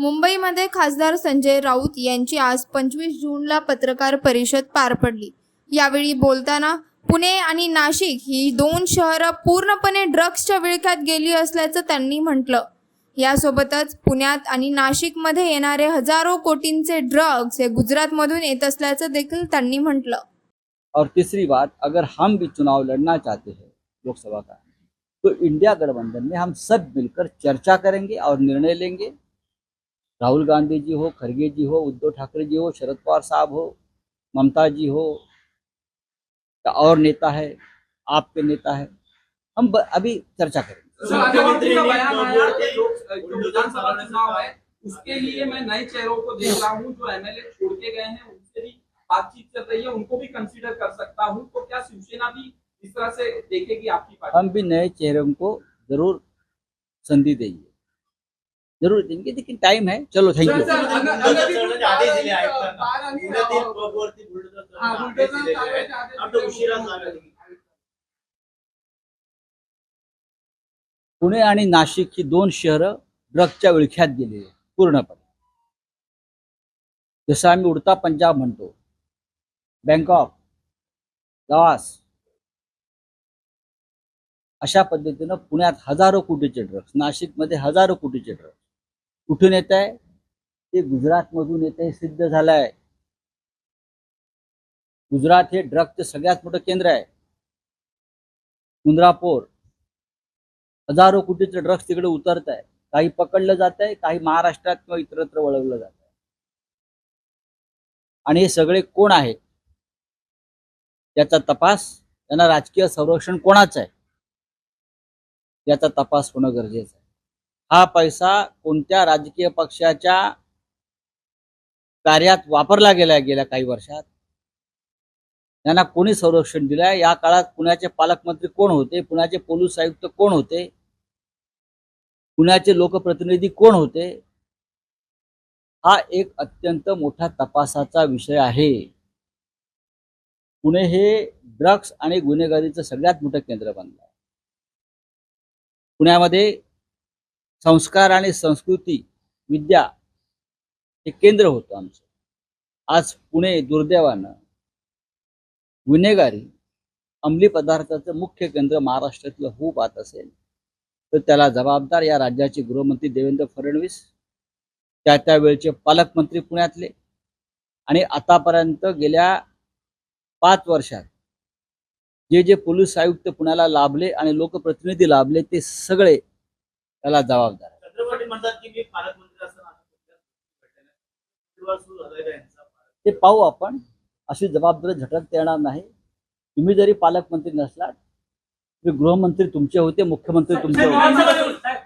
मुंबईमध्ये खासदार संजय राऊत यांची आज पंचवीस जूनला पत्रकार परिषद पार पडली. यावेळी बोलताना पुणे आणि नाशिक ही दोन शहरं पूर्णपणे ड्रग्सच्या विळख्यात गेली असल्याचं त्यांनी म्हटलं. यासोबतच पुण्यात आणि नाशिकमध्ये येणारे हजारो कोटींचे ड्रग्स हे गुजरातमधून येत असल्याचं देखील त्यांनी म्हटलं. और तीसरी बात अगर हम भी चुनाव लड़ना चाहते हैं लोकसभा का तो इंडिया गठबंधन में हम सब मिलकर चर्चा करेंगे और निर्णय लेंगे। राहुल गांधी जी हो खरगे जी हो उद्धव ठाकरे जी हो शरद पवार साहब हो ममता जी हो या और नेता है आपके नेता है हम अभी चर्चा करेंगे। मुख्यमंत्री का बयान आया? कि जो जो विधानसभा चुनाव है उसके लिए मैं नए चेहरों को देख रहा हूँ जो एमएलए छोड़ के गए हैं उनसे भी बातचीत चल रही है उनको भी कंसीडर कर सकता हूँ तो क्या शिवसेना भी इस तरह से देखेगी आपकी पार्टी? हम भी नए चेहरों को ज़रूर संधि देंगे। जरूर देंगे लेकिन टाइम है। चलो थैंक यू पुणे आणि नाशिक ही दोन शहरं ड्रगच्या विळख्यात गेलेली आहेत पूर्णपणे. जसं आम्ही उडता पंजाब म्हणतो बँकॉक लवास अशा पद्धतीनं पुण्यात हजारो कोटीचे ड्रग्स नाशिकमध्ये हजारो कोटीचे ड्रग्स कुठून येत आहे? ते गुजरातमधून येत आहे सिद्ध झालं आहे गुजरात हे ड्रगचं सगळ्यात मोठं केंद्र आहे. मुंद्रापोर हजारो कोटीचे ड्रग्स तिकडे उतरत आहे. काही पकडलं जात आहे काही महाराष्ट्रात किंवा इतरत्र वळवलं जात आहे. आणि हे सगळे कोण आहेत? याचा तपास त्यांना राजकीय संरक्षण कोणाचं आहे? याचा तपास होणं गरजेचं आहे. हा पैसा कोणत्या राजकीय पक्षाच्या कार्यात वापरला गेला गेल्या काही वर्षात? त्यांना कोणी संरक्षण दिलंय? या काळात पुण्याचे पालकमंत्री कोण होते? पुण्याचे पोलीस आयुक्त कोण होते? पुण्याचे लोकप्रतिनिधी कोण होते? हा एक अत्यंत मोठा तपासाचा विषय आहे. पुणे हे ड्रग्स आणि गुन्हेगारीचं सगळ्यात मोठं केंद्र बनलं आहे. पुण्यामध्ये संस्कार आणि संस्कृती विद्या हे केंद्र होतं आमचं. आज पुणे दुर्दैवानं गुन्हेगारी अंमली पदार्थाचं मुख्य केंद्र महाराष्ट्रातलं होऊ पाहत असेल तर त्याला जबाबदार या राज्याचे गृहमंत्री देवेंद्र फडणवीस त्या त्यावेळचे पालकमंत्री पुण्यातले आणि आतापर्यंत गेल्या पाच वर्षात जे जे पोलीस आयुक्त पुण्याला लाभले आणि लोकप्रतिनिधी लाभले ते सगळे त्याला जबाबदार ते पाहू आपण. अशी जबाबदारी झटकत येणार नाही. तुम्ही जरी पालकमंत्री नसलात तरी गृहमंत्री तुमचे होते मुख्यमंत्री तुमचे होते.